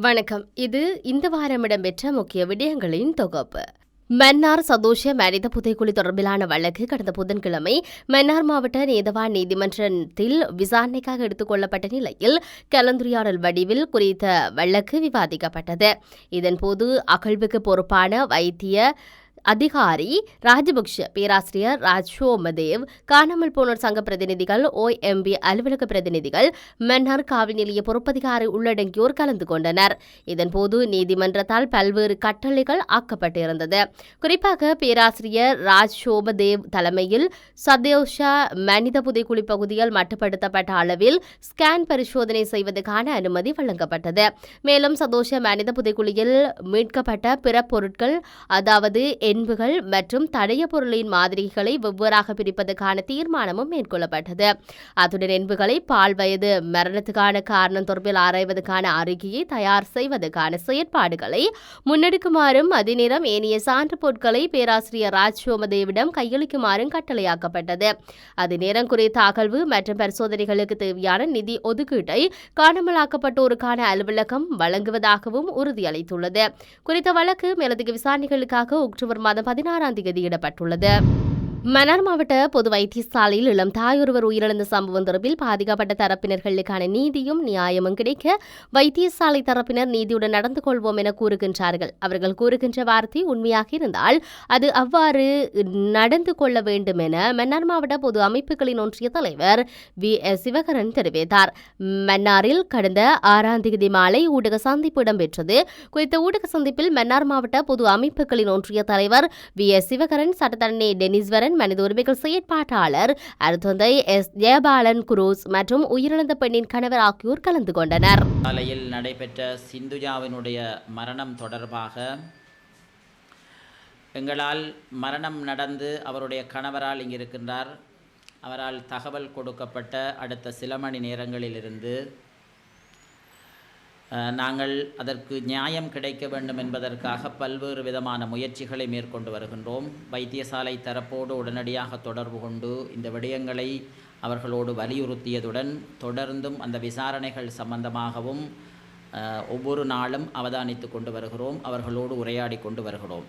வணக்கம். இது இந்த வாரம் இடம்பெற்ற முக்கிய விடயங்களின் தொகுப்பு. மன்னார் சதோஷ மனித புதைக்குழி தொடர்பிலான வழக்கு கடந்த புதன்கிழமை மன்னார் மாவட்ட நீதவான் நீதிமன்றத்தில் விசாரணைக்காக எடுத்துக் கொள்ளப்பட்ட நிலையில் கலந்துரையாடல் வடிவில் குறித்த வழக்கு விவாதிக்கப்பட்டது. இதன்போது அகழ்வுக்கு பொறுப்பான வைத்திய அதிகாரி ராஜபக்ஷ பேராசிரியர் ராஜ்ஷோமதேவ் காணாமல் போனோர் சங்க பிரதிநிதிகள் ஓஎம்பி அலுவலக பிரதிநிதிகள் மன்னார் காவல் நிலைய பொறுப்பதிகாரி உள்ளடங்கியோர் கலந்து கொண்டனர். இதன்போது நீதிமன்றத்தால் பல்வேறு கட்டளைகள் ஆக்கப்பட்டிருந்தது. குறிப்பாக பேராசிரியர் ராஜ்ஷோமதேவ் தலைமையில் சதோஷா மனித புதைக்குழி பகுதியில் மட்டுப்படுத்தப்பட்ட அளவில் ஸ்கேன் பரிசோதனை செய்வதற்கான அனுமதி வழங்கப்பட்டது. மேலும் சதோஷ மனித புதைக்குழியில் மீட்கப்பட்ட பிற பொருட்கள் அதாவது என்புகள் மற்றும் தடைய பொருளின் மாதிரிகளை வெவ்வேறாக பிரிப்பதற்கான தீர்மானமும் மேற்கொள்ளப்பட்டது. அத்துடன் என்புகளை பால் வயது மரணத்துக்கான காரணம் தொடர்பில் ஆராய்வதற்கான அறிக்கையை தயார் செய்வதற்கான செயற்பாடுகளை முன்னெடுக்குமாறும் அதிநேரம் ஏனைய சான்று பொருட்களை பேராசிரியர் ராஜ்சோமதேவிடம் கையளிக்குமாறும் கட்டளையாக்கப்பட்டது. அதே நேரம் குறித்த அகழ்வு மற்றும் பரிசோதனைகளுக்கு தேவையான நிதி ஒதுக்கீட்டை காணாமலாக்கப்பட்டோருக்கான அலுவலகம் வழங்குவதாகவும் உறுதியளித்துள்ளது. குறித்த வழக்கு மேலதிக விசாரணைகளுக்காக மாதம் பதினாறாம் தேதி இடப்பட்டுள்ளது மன்னார் மாவட்ட பொது வைத்தியசாலையில் இளம் தாயொருவர் உயிரிழந்த சம்பவம் தொடர்பில் பாதிக்கப்பட்ட தரப்பினர்களுக்கான நீதியும் நியாயமும் கிடைக்க வைத்தியசாலை தரப்பினர் நீதியுடன் நடந்து கொள்வோம் என கூறுகின்றார்கள். அவர்கள் கூறுகின்ற வார்த்தை உண்மையாக இருந்தால் அது அவ்வாறு நடந்து கொள்ள வேண்டும் என மன்னார் மாவட்ட பொது அமைப்புகளின் ஒன்றிய தலைவர் வி. எஸ். சிவகரன் தெரிவித்தார். மன்னாரில் கடந்த ஆறாம் தேதி மாலை ஊடக சந்திப்பு இடம்பெற்றது. குறித்த ஊடக சந்திப்பில் மன்னார் மாவட்ட பொது அமைப்புகளின் ஒன்றிய தலைவர் வி. எஸ். சிவகரன் சட்டத்தரணி டெனிஸ்வரன் மனித உரிமைகள் செயற்பாட்டாளர் அருத்தந்தை எஸ். ஜெயபாலன் குரூஸ் மற்றும் உயிரிழந்த பெண்ணின் கணவர் ஆகியோர் கலந்து கொண்டனர். காலையில் நடைபெற்ற சிந்துஜாவினுடைய மரணம் தொடர்பாக எங்களால் மரணம் நடந்து அவருடைய கணவரால் இங்கு இருக்கின்றார் அவரால் தகவல் கொடுக்கப்பட்ட அடுத்த சில மணி நேரங்களிலிருந்து நாங்கள் அதற்கு நியாயம் கிடைக்க வேண்டும் என்பதற்காக பல்வேறு விதமான முயற்சிகளை மேற்கொண்டு வருகின்றோம். வைத்தியசாலை தரப்போடு உடனடியாக தொடர்பு கொண்டு இந்த விடயங்களை அவர்களோடு வலியுறுத்தியதுடன் தொடர்ந்தும் அந்த விசாரணைகள் சம்பந்தமாகவும் ஒவ்வொரு நாளும் அவதானித்து கொண்டு வருகிறோம். அவர்களோடு உரையாடி கொண்டு வருகிறோம்.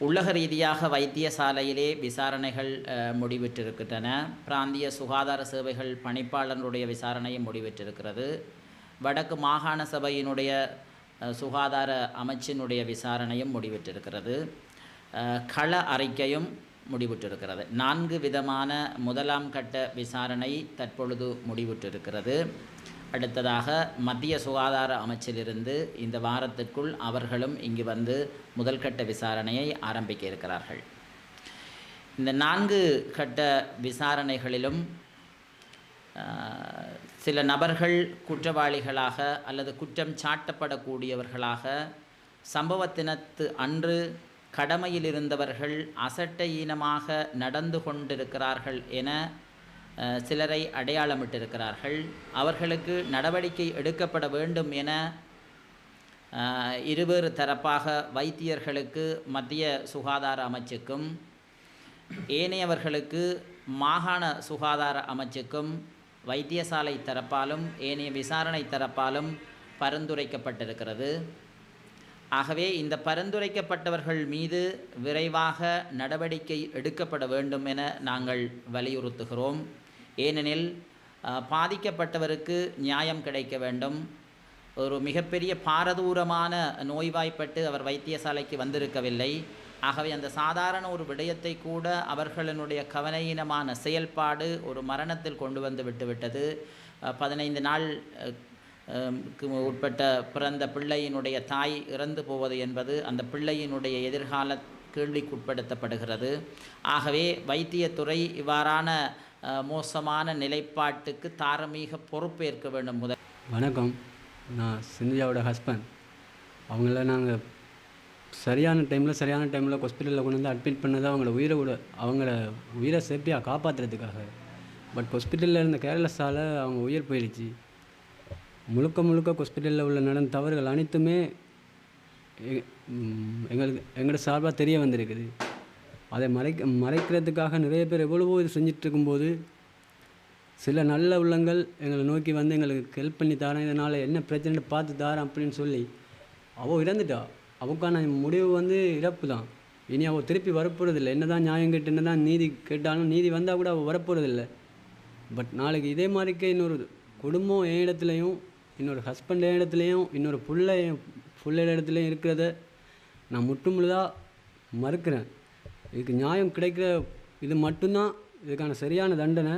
உள்ளக ரீதியாக வைத்தியசாலையிலே விசாரணைகள் அஹ், முடிவிட்டிருக்கின்றன. பிராந்திய சுகாதார சேவைகள் பணிப்பாளருடைய விசாரணையும் முடிவிட்டிருக்கிறது. வடக்கு மாகாண சபையினுடைய சுகாதார அமைச்சினுடைய விசாரணையும் முடிவிட்டிருக்கிறது. கள அறிக்கையும் முடிவிட்டிருக்கிறது. நான்கு விதமான முதலாம் கட்ட விசாரணை தற்பொழுது முடிவிட்டிருக்கிறது. அடுத்ததாக மத்திய சுகாதார அமைச்சிலிருந்து இந்த வாரத்திற்குள் அவர்களும் இங்கு வந்து முதல் கட்ட விசாரணையை ஆரம்பிக்க இருக்கிறார்கள் இந்த நான்கு கட்ட விசாரணைகளிலும் சில நபர்கள் குற்றவாளிகளாக அல்லது குற்றம் சாட்டப்படக்கூடியவர்களாக சம்பவத்தினத்து அன்று கடமையில் இருந்தவர்கள் அசட்டையீனமாக நடந்து கொண்டிருக்கிறார்கள் என சிலரை அடையாளமிட்டிருக்கிறார்கள். அவர்களுக்கு நடவடிக்கை எடுக்கப்பட வேண்டும் என இருவேறு தரப்பாக வைத்தியர்களுக்கு மத்திய சுகாதார அமைச்சுக்கும் ஏனையவர்களுக்கு மாகாண சுகாதார அமைச்சுக்கும் வைத்தியசாலை தரப்பாலும் ஏனைய விசாரணை தரப்பாலும் பரிந்துரைக்கப்பட்டிருக்கிறது. ஆகவே இந்த பரிந்துரைக்கப்பட்டவர்கள் மீது விரைவாக நடவடிக்கை எடுக்கப்பட வேண்டும் என நாங்கள் வலியுறுத்துகிறோம். ஏனெனில் பாதிக்கப்பட்டவருக்கு நியாயம் கிடைக்க வேண்டும். ஒரு மிகப்பெரிய பாரதூரமான நோய்வாய்ப்பட்டு அவர் வைத்தியசாலைக்கு வந்திருக்கவில்லை. ஆகவே அந்த சாதாரண ஒரு விடயத்தை கூட அவர்களினுடைய கவனையினமான செயல்பாடு ஒரு மரணத்தில் கொண்டு வந்து விட்டுவிட்டது. பதினைந்து நாள் உட்பட்ட பிறந்த பிள்ளையினுடைய தாய் இறந்து போவது என்பது அந்த பிள்ளையினுடைய எதிர்கால கேள்விக்குட்படுத்தப்படுகிறது. ஆகவே வைத்தியத்துறை இவ்வாறான மோசமான நிலைப்பாட்டுக்கு தாரமீக பொறுப்பேற்க வேண்டும் முதல். வணக்கம். நான் சிந்தியாவோட ஹஸ்பண்ட் அவங்கள நாங்கள் சரியான டைமில் சரியான டைமில் ஹாஸ்பிட்டலில் கொண்டு வந்து அட்மிட் பண்ணது அவங்கள உயிரை விட அவங்கள உயிரை சேஃப்டியாக காப்பாற்றுறதுக்காக பட் ஹாஸ்பிட்டலில் இருந்த கேர்லெஸ்ஸால் அவங்க உயிர் போயிடுச்சு முழுக்க முழுக்க ஹாஸ்பிட்டலில் உள்ள நடந்த தவறுகள் அனைத்துமே எங்களுக்கு எங்களோட சார்பாக தெரிய வந்திருக்குது. அதை மறைக்க மறைக்கிறதுக்காக நிறைய பேர் எவ்வளவோ இது செஞ்சிட்ருக்கும்போது சில நல்ல உள்ளங்கள் எங்களை நோக்கி வந்து எங்களுக்கு ஹெல்ப் பண்ணி தாரேன் இதனால் என்ன பிரச்சனைன்னு பார்த்து தாரேன் அப்படின்னு சொல்லி அவள் இறந்துட்டா. அவக்கான முடிவு வந்து இறப்பு தான் இனி அவள் திருப்பி வரப்போகிறதில்ல என்ன தான் நியாயம் கேட்டு என்ன தான் நீதி கேட்டாலும் நீதி வந்தால் கூட அவள் வரப்போகிறதில்ல பட் நாளைக்கு இதே மாதிரிக்கே இன்னொரு குடும்பம் என் இடத்துலையும் இன்னொரு ஹஸ்பண்ட் என் இடத்துலையும் இன்னொரு புள்ள என் புள்ள இடத்துலையும் இருக்கிறத நான் முற்றுமுழுதாக மறுக்கிறேன். இதுக்கு நியாயம் கிடைக்கிற இது மட்டும்தான். இதுக்கான சரியான தண்டனை.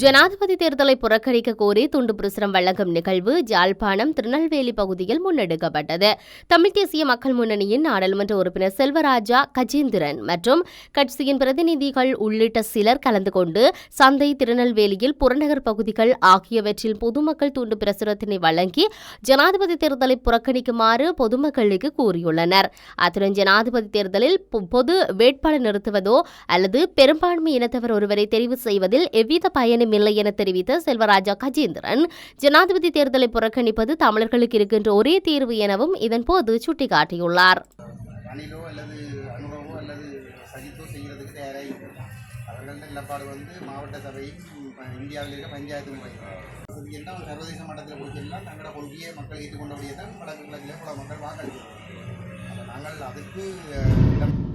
ஜனாதிபதி தேர்தலை புறக்கணிக்க கோரி துண்டு பிரசுரம் வழங்கும் நிகழ்வு ஜாழ்ப்பாணம் திருநெல்வேலி பகுதியில் முன்னெடுக்கப்பட்டது. தமிழ் தேசிய மக்கள் முன்னணியின் நாடாளுமன்ற உறுப்பினர் செல்வராஜா கஜேந்திரன் மற்றும் கட்சியின் பிரதிநிதிகள் உள்ளிட்ட சிலர் கலந்து கொண்டு சந்தை திருநெல்வேலியில் புறநகர் பகுதிகள் ஆகியவற்றில் பொதுமக்கள் துண்டு பிரசுரத்தினை வழங்கி ஜனாதிபதி தேர்தலை புறக்கணிக்குமாறு பொதுமக்களுக்கு கூறியுள்ளனர். அத்துடன் ஜனாதிபதி தேர்தலில் பொது வேட்பாளர் நிறுத்துவதோ அல்லது பெரும்பான்மை இனத்தவர் ஒருவரை தெரிவு செய்வதில் எவ்வித பயனும் இல்லை என தெரிவித்த செல்வராஜா கஜேந்திரன் ஜனாதிபதி தேர்தலை புறக்கணிப்பது தமிழர்களுக்கு இருக்கின்ற ஒரே தீர்வு எனவும் இதன்போது சுட்டிக்காட்டியுள்ளார். அணிலோ அல்லது அல்லது சஜித்தோ செய்கிறதுக்கு தயாராக நிலப்பாடு வந்து மாவட்ட சபையும் இந்தியாவில் இருக்க பஞ்சாயத்து முறை. சர்வதேச மட்டத்தில் தங்களோட கொள்கையை மக்கள் ஏற்றுக்கொண்டபடியே தான் வடக்கு கிழக்கில் பல மக்கள் வாக்களிக்கிறார்கள். நாங்கள் அதுக்கு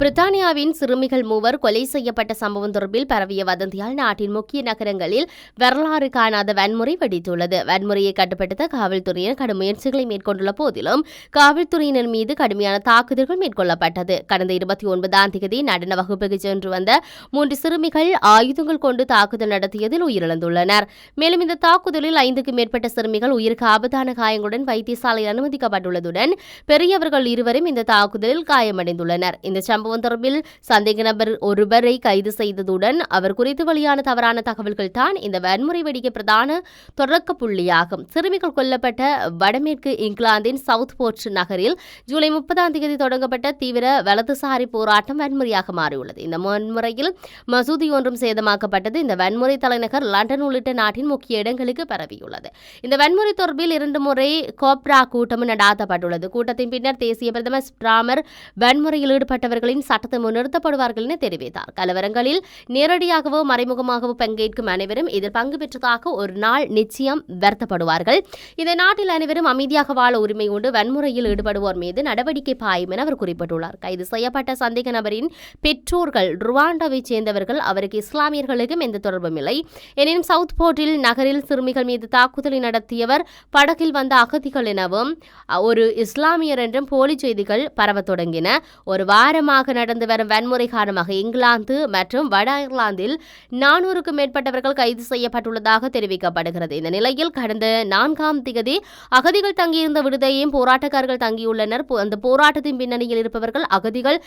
பிரித்தானியாவின் சிறுமிகள் மூவர் கொலை செய்யப்பட்ட சம்பவம் தொடர்பில் பரவிய வதந்தியால் நாட்டின் முக்கிய நகரங்களில் வரலாறு காணாத வன்முறை வெடித்துள்ளது. வன்முறையை கட்டுப்படுத்த காவல்துறையினர் கடும் முயற்சிகளை மேற்கொண்டுள்ள போதிலும் காவல்துறையினர் மீது கடுமையான தாக்குதல்கள் மேற்கொள்ளப்பட்டது. கடந்த இருபத்தி ஒன்பதாம் தேதி நடன வகுப்புக்கு சென்று வந்த மூன்று சிறுமிகள் ஆயுதங்கள் கொண்டு தாக்குதல் நடத்தியதில் உயிரிழந்துள்ளனர். மேலும் இந்த தாக்குதலில் ஐந்துக்கும் மேற்பட்ட சிறுமிகள் உயிருக்கு ஆபத்தான காயங்களுடன் வைத்தியசாலையில் அனுமதிக்கப்பட்டுள்ளதுடன் பெரியவர்கள் இருவரும் இந்த தாக்குதலில் காயமடைந்துள்ளனர். இந்த சம்பவம் தொடர்பில் சந்தேக நபர் ஒருவரை கைது செய்ததுடன் அவர் குறித்து வெளியான தவறான தகவல்கள் தான் இந்த வன்முறை வெடிக்க பிரதான தொடக்க புள்ளியாகும். சிறுமிகள் கொல்லப்பட்ட வடமேற்கு இங்கிலாந்தின் சவுத் போர்ட் நகரில் ஜூலை முப்பதாம் தேதி தொடங்கப்பட்ட தீவிர வலதுசாரி போராட்டம் வன்முறையாக மாறியுள்ளது. இந்த வன்முறையில் மசூதி ஒன்றும் சேதமாக்கப்பட்டது. இந்த வன்முறை தலைநகர் லண்டன் உள்ளிட்ட நாட்டின் முக்கிய இடங்களுக்கு பரவியுள்ளது. இந்த வன்முறை தொடர்பில் இரண்டு முறை கோப்ரா கூட்டம் நடாத்தப்பட்டுள்ளது. கூட்டத்தின் பின்னர் தேசிய பிரதமர் ஸ்ட்ராமர் வன்முறையில் ஈடுபட்டவர்களின் சட்டத்தை முன்னிறுத்தப்படுவார்கள் என தெரிவித்தார். கலவரங்களில் நேரடியாகவோ மறைமுகமாகவோ பங்கேற்கும் அனைவரும் இதில் பங்கு பெற்றதாக ஒரு நாள் நிச்சயம் வருத்தப்படுவார்கள். இந்த நாட்டில் அனைவரும் அமைதியாக வாழ உரிமை உண்டு வன்முறையில் ஈடுபடுவோர் மீது நடவடிக்கை பாயும் என அவர் குறிப்பிட்டுள்ளார். கைது செய்யப்பட்ட சந்தேக நபரின் பெற்றோர்கள் ருவாண்டாவைச் சேர்ந்தவர்கள் அவருக்கு இஸ்லாமியர்களுக்கும் எந்த தொடர்பும் இல்லை. எனினும் சவுத் போர்ட்டில் நகரில் சிறுமிகள் மீது தாக்குதலை நடத்தியவர் படகில் வந்த அகதிகள் எனவும் ஒரு இஸ்லாமியர் என்றும் போலி செய்திகள் பரவத் தொடங்கின. ஒரு வாரமாக நடந்து வரும் வன்முறை காரணமாக இங்கிலாந்து மற்றும் வட அயர்லாந்தில் நானூறுக்கும் மேற்பட்டவர்கள் கைது செய்யப்பட்டுள்ளதாக தெரிவிக்கப்படுகிறது. இந்த நிலையில் கடந்த நான்காம் திகதி அகதிகள் தங்கியிருந்த விடுதியையும் போராட்டக்காரர்கள் தங்கியுள்ளனர். அந்த போராட்டத்தின் பின்னணியில் இருப்பவர்கள் அகதிகள்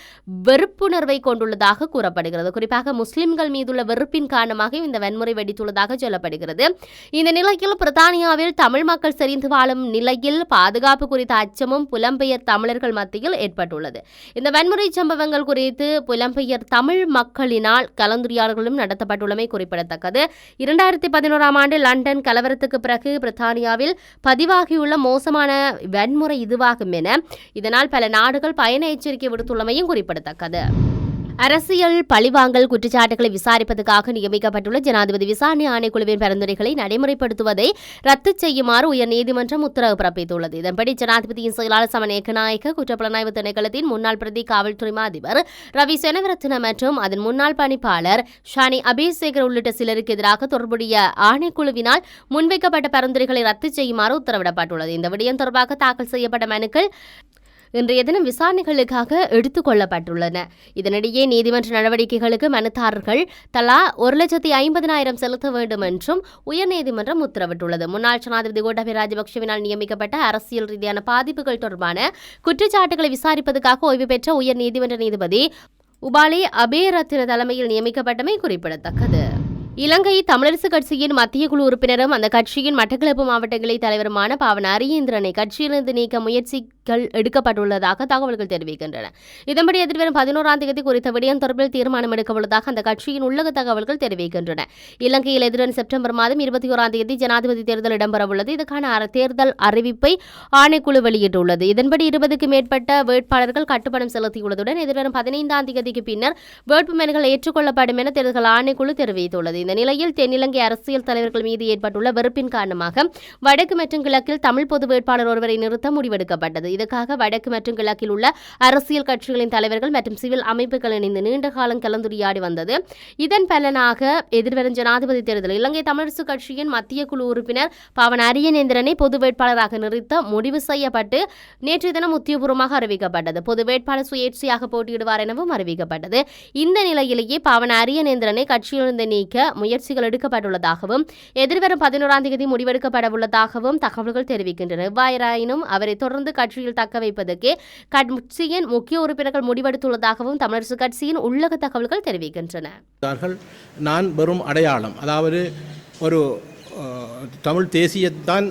வெறுப்புணர்வை கொண்டுள்ளதாக கூறப்படுகிறது. குறிப்பாக முஸ்லிம்கள் மீதுள்ள வெறுப்பின் காரணமாக இந்த வன்முறை வெடித்துள்ளதாக சொல்லப்படுகிறது. இந்த நிலையில் பிரித்தானியாவில் தமிழ் மக்கள் செறிந்து வாழும் நிலையில் பாதுகாப்பு குறித்த அச்சமும் புலம்பெயர் தமிழர்கள் மத்தியில் ஏற்பட்டுள்ளது. இந்த வன்முறை சம்பவங்கள் குறித்து புலம்பெயர் தமிழ் மக்களினால் கலந்துரையாடல்களும் நடத்தப்பட்டுள்ளமை குறிப்பிடத்தக்கது. இரண்டாயிரத்தி பதினோராம் ஆண்டு லண்டன் கலவரத்துக்கு பிறகு பிரித்தானியாவில் பதிவாகியுள்ள மோசமான வன்முறை இதுவாகும் என இதனால் பல நாடுகள் பயண எச்சரிக்கை விடுத்துள்ளமையும் குறிப்பிடத்தக்கது. அரசியல் பழிவாங்கல் குற்றச்சாட்டுகளை விசாரிப்பதற்காக நியமிக்கப்பட்டுள்ள ஜனாதிபதி விசாரணை ஆணைக்குழுவின் பரிந்துரைகளை நடைமுறைப்படுத்துவதை ரத்து செய்யுமாறு உயர்நீதிமன்றம் உத்தரவு பிறப்பித்துள்ளது. இதன்படி ஜனாதிபதியின் செயலாளர் சமநேக ஏகநாயக்க குற்றப்புலனாய்வு திணைக்களத்தின் முன்னாள் பிரதி காவல்துறை அதிபர் ரவி செனவரத்ன மற்றும் அதன் முன்னாள் பணிப்பாளர் ஷானி அபிஷேகர் உள்ளிட்ட சிலருக்கு எதிராக தொடர்புடைய ஆணைக்குழுவினால் முன்வைக்கப்பட்ட பரிந்துரைகளை ரத்து செய்யுமாறு உத்தரவிடப்பட்டுள்ளது. இந்த விடயம் தொடர்பாக தாக்கல் செய்யப்பட்ட மனுக்கள் இன்றைய தினம் விசாரணைகளுக்காக எடுத்துக் கொள்ளப்பட்டுள்ளன. இதனிடையே நீதிமன்ற நடவடிக்கைகளுக்கு மனுதாரர்கள் தலா ஒரு லட்சத்தி ஐம்பதினாயிரம் செலுத்த வேண்டும் என்றும் உயர்நீதிமன்றம் உத்தரவிட்டுள்ளது. முன்னாள் ஜனாதிபதி கோட்டாபய ராஜபக்சேவினால் நியமிக்கப்பட்ட அரசியல் ரீதியான பாதிப்புகள் தொடர்பான குற்றச்சாட்டுகளை விசாரிப்பதற்காக ஓய்வு பெற்ற உயர் நீதிமன்ற நீதிபதி உபாலி அபேரத்தின தலைமையில் நியமிக்கப்பட்டமை குறிப்பிடத்தக்கது. இலங்கை தமிழரசு கட்சியின் மத்திய குழு உறுப்பினரும் அந்த கட்சியின் மட்டக்களப்பு மாவட்டங்களை தலைவருமான பாவன அரியேந்திரனை கட்சியிலிருந்து நீக்க முயற்சிகள் எடுக்கப்பட்டுள்ளதாக தகவல்கள் தெரிவிக்கின்றன. இதன்படி எதிர்வரும் பதினோராம் தேதி குறித்த விடயம் தொடர்பில் தீர்மானம் எடுக்கவுள்ளதாக அந்த கட்சியின் உள்ளக தகவல்கள் தெரிவிக்கின்றன. இலங்கையில் எதிர்வரும் செப்டம்பர் மாதம் இருபத்தி ஓராம் தேதி ஜனாதிபதி தேர்தல் இடம்பெறவுள்ளது. இதற்கான தேர்தல் அறிவிப்பை ஆணைக்குழு வெளியிட்டுள்ளது. இதன்படி இருபதுக்கு மேற்பட்ட வேட்பாளர்கள் கட்டுப்பணம் செலுத்தியுள்ளதுடன் எதிர்வரும் பதினைந்தாம் தேதிக்கு பின்னர் வேட்புமனுகள் ஏற்றுக்கொள்ளப்படும் என தேர்தல் ஆணைக்குழு தெரிவித்துள்ளது. இந்த நிலையில் தென்னிலங்கை அரசியல் தலைவர்கள் மீது ஏற்பட்டுள்ள வெறுப்பின் காரணமாக வடக்கு மற்றும் கிழக்கில் தமிழ் பொது வேட்பாளர் ஒருவரை நிறுத்த முடிவெடுக்கப்பட்டது. இதற்காக வடக்கு மற்றும் கிழக்கில் உள்ள அரசியல் கட்சிகளின் தலைவர்கள் மற்றும் சிவில் அமைப்புகள் இணைந்து நீண்ட காலம் கலந்துரையாடி வந்தது. இதன் பலனாக எதிர்வரும் ஜனாதிபதி தேர்தலில் இலங்கை தமிழரசு கட்சியின் மத்திய குழு உறுப்பினர் பாவன் அரியநேந்திரனை பொது வேட்பாளராக நிறுத்த முடிவு செய்யப்பட்டு நேற்றைய தினம் உத்தியபூர்வமாக அறிவிக்கப்பட்டது. பொது வேட்பாளர் சுயேட்சையாக போட்டியிடுவார் எனவும் அறிவிக்கப்பட்டது. இந்த நிலையிலேயே பாவன் அரியநேந்திரனை கட்சியிலிருந்து நீக்க முயற்சிகள் எடுக்கப்பட்டுள்ளதாகவும் எதிர்வரும் பதினோராம் தேதி முடிவெடுக்கப்பட உள்ளதாகவும் தகவல்கள் தெரிவிக்கின்றன. எவ்வாறாயினும் அவரை தொடர்ந்து கட்சியில் தக்க வைப்பதற்கே கட்சியின் முக்கிய உறுப்பினர்கள் முடிவெடுத்துள்ளதாகவும் தமிழரசு கட்சியின் உள்ளக தகவல்கள் தெரிவிக்கின்றன. நான் வெறும் அடையாளம் அதாவது ஒரு தமிழ் தேசியத்தான்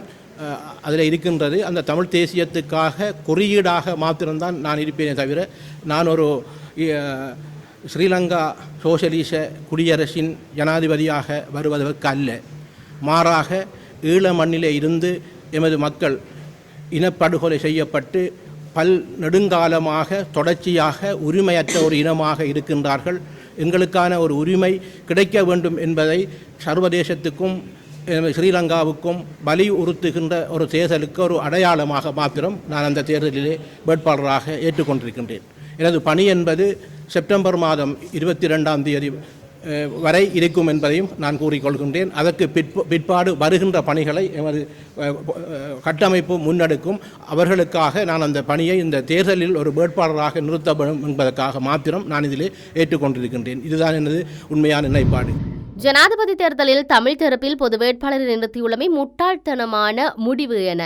அதில் இருக்கின்றது. அந்த தமிழ் தேசியத்துக்காக குறியீடாக மாத்திரம்தான் நான் இருப்பேனே தவிர நான் ஒரு ஸ்ரீலங்கா சோசலிச குடியரசின் ஜனாதிபதியாக வருவதற்கு அல்ல. மாறாக ஈழ மண்ணிலே இருந்து எமது மக்கள் இனப்படுகொலை செய்யப்பட்டு பல் நெடுங்காலமாக தொடர்ச்சியாக உரிமையற்ற ஒரு இனமாக இருக்கின்றார்கள். எங்களுக்கான ஒரு உரிமை கிடைக்க வேண்டும் என்பதை சர்வதேசத்துக்கும் ஸ்ரீலங்காவுக்கும் வலியுறுத்துகின்ற ஒரு தேர்தலுக்கு ஒரு அடையாளமாக மாத்திரம் நான் அந்த தேர்தலிலே வேட்பாளராக ஏற்றுக்கொண்டிருக்கின்றேன். எனது பணி என்பது செப்டம்பர் மாதம் இருபத்தி ரெண்டாம் தேதி வரை இருக்கும் என்பதையும் நான் கூறிக்கொள்கின்றேன். அதற்கு பிற்பு பிற்பாடு வருகின்ற பணிகளை எமது கட்டமைப்பு முன்னெடுக்கும். அவர்களுக்காக நான் அந்த பணியை இந்த தேர்தலில் ஒரு வேட்பாளராக நிறுத்தப்படும் என்பதற்காக மாத்திரம் நான் இதிலே ஏற்றுக்கொண்டிருக்கின்றேன். இதுதான் எனது உண்மையான நிலைப்பாடு. ஜனாதிபதி தேர்தலில் தமிழ் தரப்பில் பொது வேட்பாளரை நிறுத்தியுள்ளமை முட்டாள்தனமான முடிவு என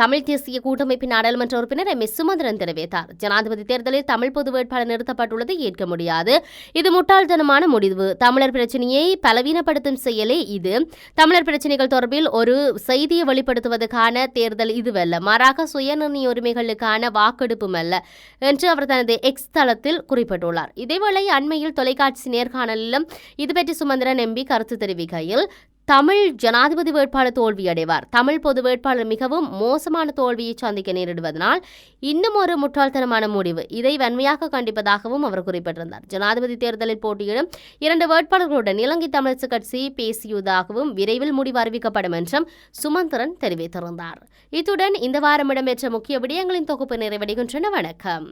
தமிழ் தேசிய கூட்டமைப்பின் நாடாளுமன்ற உறுப்பினர் எம். எஸ். சுமந்திரன் தெரிவித்தார். ஜனாதிபதி தேர்தலில் தமிழ் பொது வேட்பாளர் நிறுத்தப்பட்டுள்ளது ஏற்க முடியாது. இது முட்டாள்தனமான முடிவு. தமிழர் பிரச்சனையை பலவீனப்படுத்தும் செயலே இது. தமிழர் பிரச்சனைகள் தொடர்பில் ஒரு செய்தியை வெளிப்படுத்துவதற்கான தேர்தல் இதுவல்ல. மாறாக சுயநிர்ணய உரிமைகளுக்கான வாக்கெடுப்பும் அல்ல என்று அவர் தனது எக்ஸ் தளத்தில் குறிப்பிட்டுள்ளார். இதேவேளை அண்மையில் தொலைக்காட்சி நேர்காணலிலும் இதுபற்றி சுமந்திரன் எம்பி கருத்து தெரிவிக்கையில் தமிழ் ஜனாதிபதி வேட்பாளர் தோல்வியடைவார் தமிழ் பொது வேட்பாளர் மிகவும் மோசமான தோல்வியை சந்திக்க நேரிடுவதனால் இன்னும் ஒரு முட்டாள்தனமான முடிவு. இதை வன்மையாக கண்டிப்பதாகவும் அவர் குறிப்பிட்டிருந்தார். ஜனாதிபதி தேர்தலில் போட்டியிடும் இரண்டு வேட்பாளர்களுடன் இலங்கை தமிழரசு கட்சி பேசியதாகவும் விரைவில் முடிவு அறிவிக்கப்படும் என்றும் சுமந்திரன் தெரிவித்திருந்தார். இத்துடன் இந்த வாரம் இடம்பெற்ற முக்கிய விடயங்களின் தொகுப்பு நிறைவடைகின்றன. வணக்கம்.